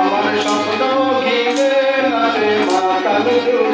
আমার স্বপ্ন ঘিরে নাচে মাতাল জুটে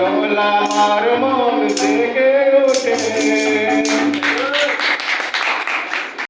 கமலாரமோன் தேக